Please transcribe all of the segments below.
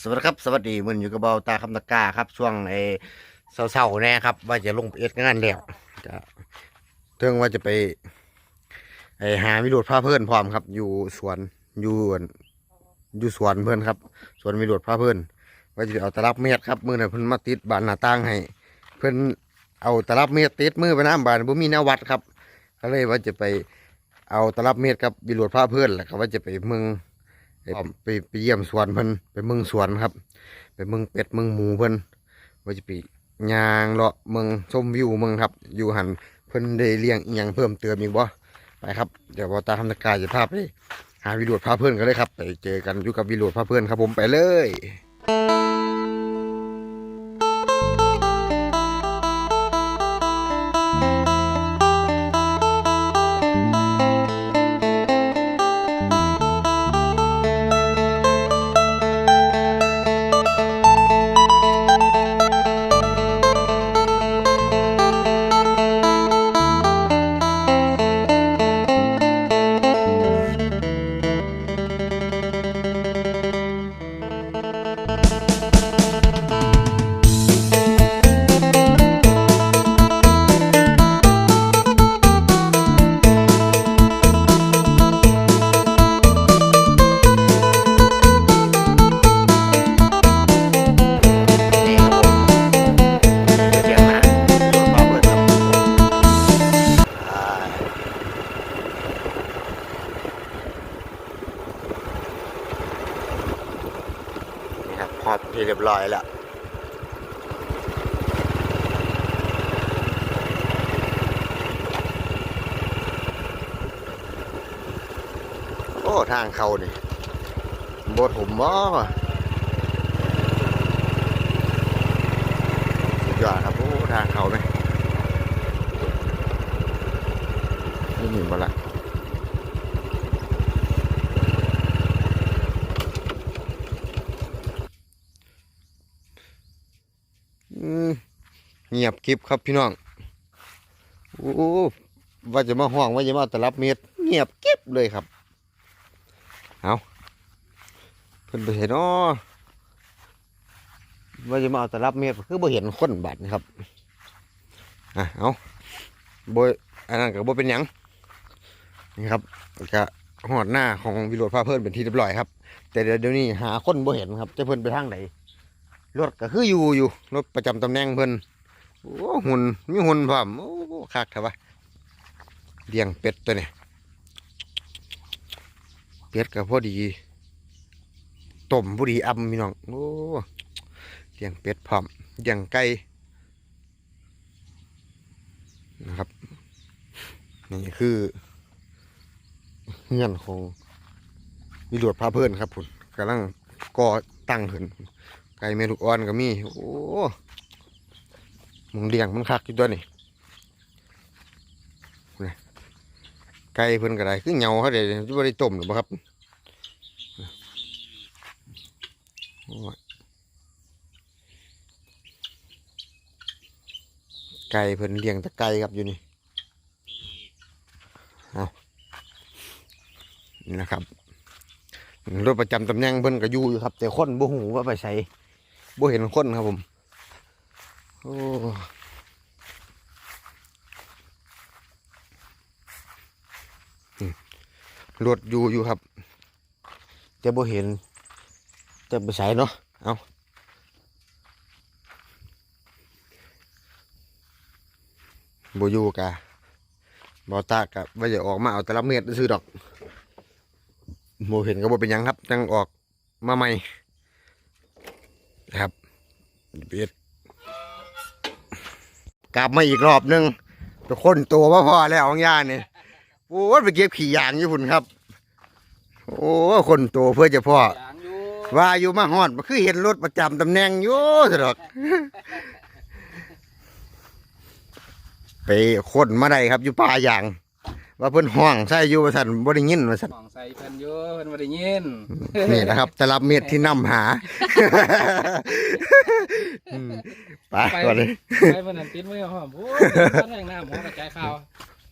สวัสดีครับ สวัสดีมันอยู่กับเบาตาคำตะกาครับ ช่วงไอ้เศร้าๆแน่ครับ ว่าจะลงไปเอ็ดงานแล้วจะเรื่องว่าจะไปไอ้หาวิโรดพาเพื่อนพร้อมครับ อยู่สวนอยู่อยู่สวนเพื่อนครับสวนวิโรดพาเพื่อนว่าจะเอาตลับเม็ดครับมือน่ะเพิ่อนมาติดบานหน้าต่างให้ เพิ่อนเอาตลับเม็ดติดมือไปน้ำบานบ่มีนวัดครับ ก็เลยว่าจะไปเอาตลับเม็ดครับวิโรดพาเพื่อนแหละครับว่าจะไปเมือง ไปไปไปเยี่ยมสวนเพิ่นไปเมืองสวนครับ ไปเมืองเป็ดเมืองหมูเพิ่นว่าจะไปยางเลาะเมืองชมวิวเมืองครับ อยู่หันเพิ่นได้เลี้ยงอีหยังเพิ่มเติมอีกบ่ไปครับเดี๋ยวบอตาทำนักกายจะพาไปหาวิโรดพาเพื่อนกันเลยครับ ไปเจอกันอยู่กับวิโรดพาเพื่อนครับผมไปเลย ที่เรียบร้อยแล้วโอ้ทางเขานี่บดผมบ่สุดยอดครับโอ้ทางเขาไหมนี่หนีมาละ เงียบคลิปครับพี่น้องโอ้ว่าจะมาห้องว่าจะมาตลับเม็ดเงียบเก็บเลยครับเอาเพิ่นไปเห็นอ๋อว่าจะมาเอาตลับเม็ดคือบ่เห็นคนบาดนะครับอะเอาบ่อันนั้นก็บ่เป็นหยังนี่ครับก็หอดหน้าของวิโรดพาเพิ่นเป็นที่เรียบร้อยครับ แต่เดี๋ยวนี้หาคนบ่เห็นครับจะเพิ่นไปทางไหนรถก็คืออยู่อยู่รถประจำตำแหน่งเพิ่น โอ้หุ่นมีหุ่นพร้อมโอ้คักเถอะวะเลี้ยงเป็ดตัวนี้เป็ดก็พอดีต้มพอดีอ่ำพี่น้องโอ้เลี้ยงเป็ดพร้อมเลี้ยงไก่นะครับนี่คือเงื่อนของวิโรดพาเพื่อนครับผมกำลังก่อตั้งขึ้นไก่เมลูกอ่อนก็มีโอ้ มึงเลี้ยงมันคักอยู่ตัวนี่ไก่เพิ่นก็ได้คือเหงาเขาเดี๋ยวจะไม่ได้ต้มหรือเปล่าครับไก่เพิ่นเลี้ยงตะไก่ครับอยู่นี่เอานี่นะครับรถประจำตำแหน่งเพิ่นก็อยู่อยู่ครับ แต่คนบ่หูว่าไปใส่บ่เห็นคนครับผม โอ้อืมรถอยู่อยู่ครับแต่บ่เห็น จะไปใส่เนาะ เอาบอยู่กะบอตากะว่าจะออกมาเอาแต่ละเม็ดซื้อดอกโมเห็นก็บ่เป็นยังครับจังออกมาใหม่ครับเบียด กลับมาอีกรอบหนึงทุกค้นตัวว่าพอแล้วของย่านี่โอ้ไปเก็บขี่ยางญี่ปุ่นครับ โอ้คนตัวเพื่อจะพ่อว่าอยู่มาฮอดมันคือเห็นรถประจำตำแหน่งอยู่สะดอกไปค้นมาได้ครับอยู่ป่าอย่าง ว่าเพิ่นห้องใส่อยู่ว่าสั่นบ่ได้ยินว่าสั่นมองใส่เพิ่นอยู่เพิ่นบ่ได้ยินนี่นะครับแต่รับเม็ดที่นำหาอืมไปก่อนเลยไปเพิ่นนั่นปิดมือหอมโอ้ยแรงน้ำหอมกระจายข่าว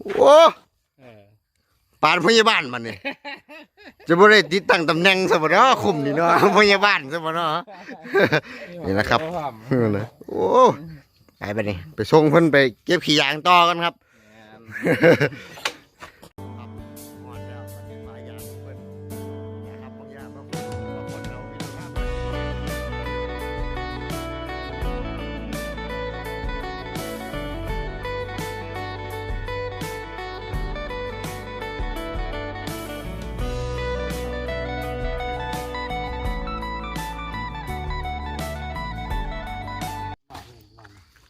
โอ้เออปานพยาบาลมันนี่จะบ่ได้ติดตั้งตำแหน่งซะบ่เนาะคุมนี่เนาะพยาบาลซะบ่เนาะนี่นะครับเออนะโอ้ไปไปนี่ไปส่งเพิ่นไปเก็บขี้ยางต่อกันครับ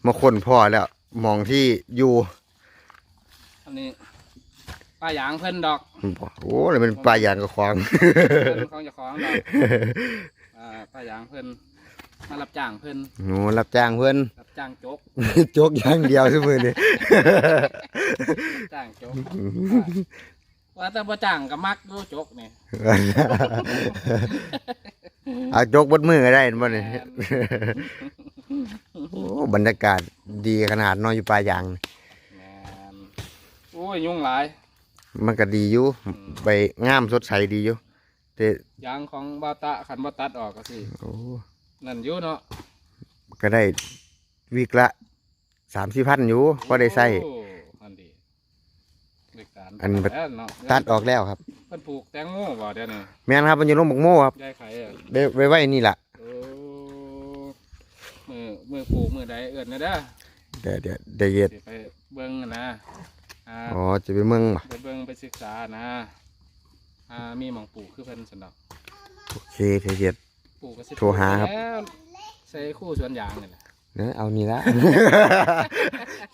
มาคนพ่อแล้วมองที่อยู่อันนี้ป้ายางเพิ่นดอกโอ้เลยเป็นปลายางกับควางเพิ่นของเจ้าของดอกอ่าป้ายางเพิ่นมารับจ้างเพิ่นหนูรับจ้างเพื่อนรับจ้างจกจกอย่างเดียวทุกมือนี่รับจ้างจกว่าแต่บ่จ้างก็มักดูจกนี่เอาจกบดมือก็ได้บ่นี่แม่นโอ้ บรรยากาศดีขนาดนอนอยู่ปลายาง แม่นโอ้ยยุ่งหลาย มันก็ดีอยู่ไปงามสดใสดีอยู่แต่ยางของบาตะคันบ่ตัดออกก็สิโอ้นั่นอยู่เนาะก็ได้วิกละสามสี่พันอยู่ก็ได้ใส่ โอ้อันดีเด็กการอันบัด แล้วเนาะตัดออกแล้วครับ เพิ่นปลูกแตงโมบ่เดี๋ยวนี้แม่นครับมันอยู่ลงบกโม่ครับ ยายไข่อะได้ไว้ไว้นี่ล่ะโอ้ มือมือปลูกมือใดเอิ้นนะเด้อเดี๋ยวเดี๋ยวเดี๋ยวเย็ดสิไปเบิ่งอะนะอ่าอ๋อจะไปเมืองบ่ไปเบิ่งไปศึกษานะอ่ามีหม่องปลูกคือเพิ่นซั่นดอกโอเคเดี๋ยวเย็ด ปลูกก็สิโทรหาครับ แล้วใส่คู่สวนยางนี่แหละเนอะเอานี่ละ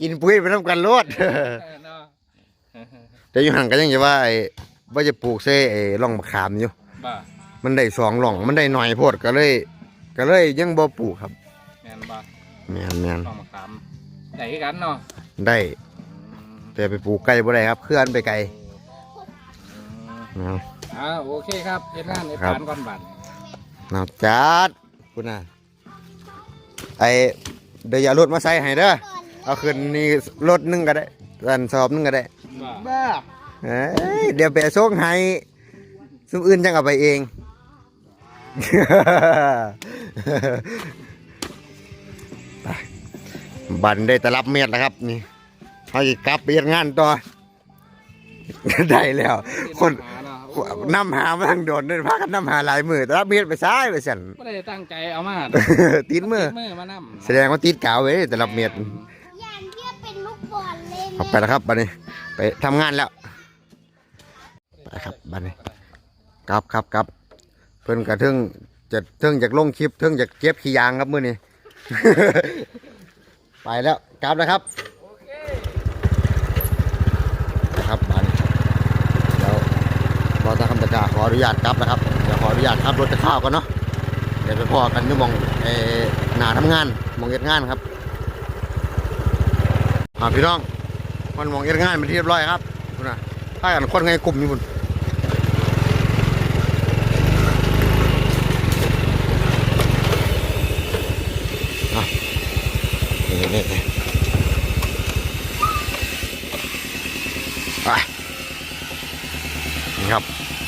กินปุ๋ยไปทำกันรวดเออเนาะแต่อยู่ห่างกันยังจะว่าไอ้ว่าจะปลูกเซ่ไอ้ร่องมะขามอยู่ บ่ามันได้สองร่องมันได้หน่อยโพดก็เลย ก็เลยยังบ่ปลูกครับแม่ นบ่แม่นแม่นต้องมาตามได้คือกันเนาะได้อืมแต่ไปปลูกไกลบ่ได้ครับ เคลื่อนไปไกลอืมเอาอ่าโอเคครับเฮ็ดงานเฮ็ดครับการก่อนบัดเอาจัดคุณน่ะไอ้เดี๋ยวอย่ารถมาใส่ให้เด้อเอาขึ้นนี่รถหนึงก็ได้อันสอบหนึงก็ได้บ่าบ้าเอ้ยเดี๋ยวไปส่งให้ซุมอื่นจังเอาไปเองไป บันได้แต่รับเมียดแล้วครับ นี่เขาจะกลับไปเฮ็ดงานต่อ ได้แล้ว คนหาเนาะนำหามาทางโดนเดินพากันนำหาหลายมือแต่รับเมียดไปซ้ายไปสั่นบ่ได้ตั้งใจเอามาติดมือมือมานำแสดงว่าติดกาวไว้แต่รับเมียดย่านเทียบเป็นลูกบอลเลยเอาไปแล้วครับบันนี้ ไปทำงานแล้วไปครับบัดนี้กลับครับกลับเพิ่นกระเทิงจะเทิงจากลงคลิปเทิงจากเก็บขี้ยางครับมื้อนี้ ไปแล้วกลับแล้วครับนะครับบัดนี้วรอตาคำตะกร้าขออนุญาตกลับนะครับเดี๋ยวขออนุญาตขับรถจะข้าวกันเนาะเดี๋ยวไปพอกันที่มองเอหนาทำงานมองเอ็ดงานครับอ่าพี่น้องมันมองเอ็ดงานเป็นเรียบร้อยครับคุณนะถ้ากันคนไงกลุ่มอยู่บุ นี่ไปนี่ครับ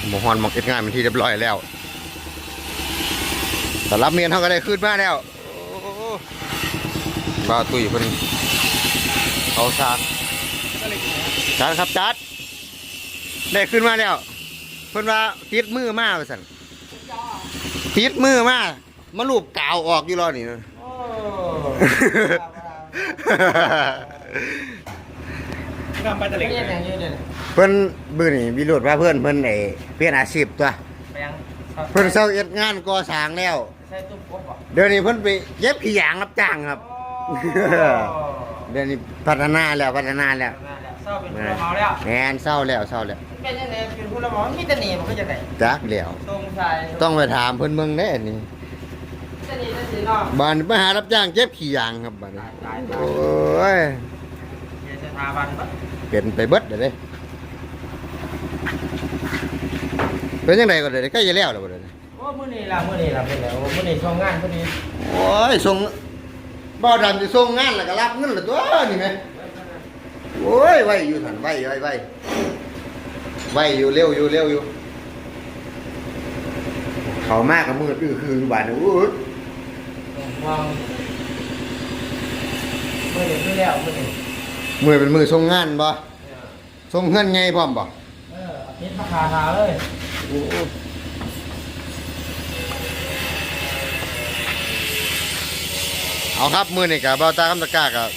หมอฮอนหมอกเก็ดงานเป็นที่เรียบร้อยแล้วแต่รับเมียนเขาก็ได้ขึ้นมาแล้วบ้าตุ้ยเพิ่นเอาซากจัดครับจัด ได้ขึ้นมาแล้วเพิ่นว่าติดมือมาว่าสั่นติดมือมากมาลูบกาวออกอยู่รอนี่นะ ทำไปตะเล็กเนี่ยอย่างนี้เลยเพิ่นบื้อนี่วิโรดว่าเพิ่นเพิ่นไอ้เปลี่ยนอาชีพตัวแปลงเพิ่นเซาเอ็ดงานก่อสร้างแล้วใช้ตุ้มกบอะเดี๋ยวนี้เพิ่นไปเย็บขี้ยางรับจ้างครับเดี๋ยวนี้พัฒนาแล้วพัฒนาแล้วเศร้าเป็นผู้รับเหมาแล้วแมนเศร้าแล้วเศร้าแล้วเป็นยังไงเป็นผู้รับเหมามีแต่หนีมันก็จะไหนจักแล้วตรงชายต้องไปถามเพิ่นเบิ่งแน่นี่ จะหนีจะสีนอกบ้านมาหารับจ้างเย็บขี้ยางครับบ้านนี้ตายโอ้ยเดี๋ยวสถาบันแบบเป็นไปเบิดเด้อเด้เป็นจังไดก็ได้ใกล้จะแล้วแล้วบ่เด้อโอ้มื้อนี้ล่ะมื้อนี้ล่ะเป็นแล้วมื้อนี้ช่วงงานพอดีโอ้ยส่งบ่าวดำจะส่งงานแล้วก็รับเงินละตัวนี่แหมโอ้ยไว้อยู่หั่นไว้ไว้ไว้ไว้อยู่เร็วอยู่เร็วอยู่ เขามากกับมืออื้อคือบาดอู้ วางมือนี่คือแล้วมือนี่มือเป็นมือทรงงานบ่ทรงเฮือนไงพร้อมบ่เอออาทิตย์ราคาเท้าเลยเอาครับมือนี่กับเบาตาคำตะกร้ากับ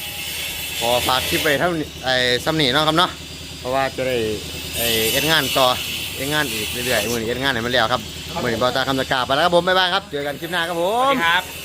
ขอฝากคลิปไปเท่านี้ไอ้ซ้ำนี่เนาะครับเนาะเพราะว่าจะได้ไอ้เอ็ดงานต่อเอ็ดงานอีกเรื่อยๆมือนี้เอ็ดงานให้มันแล้วครับมือนี้เบาตาคำตะกร้าไปแล้วครับผมบ๊ายบายครับเจอกันคลิปหน้าครับผสวัสมดีครับ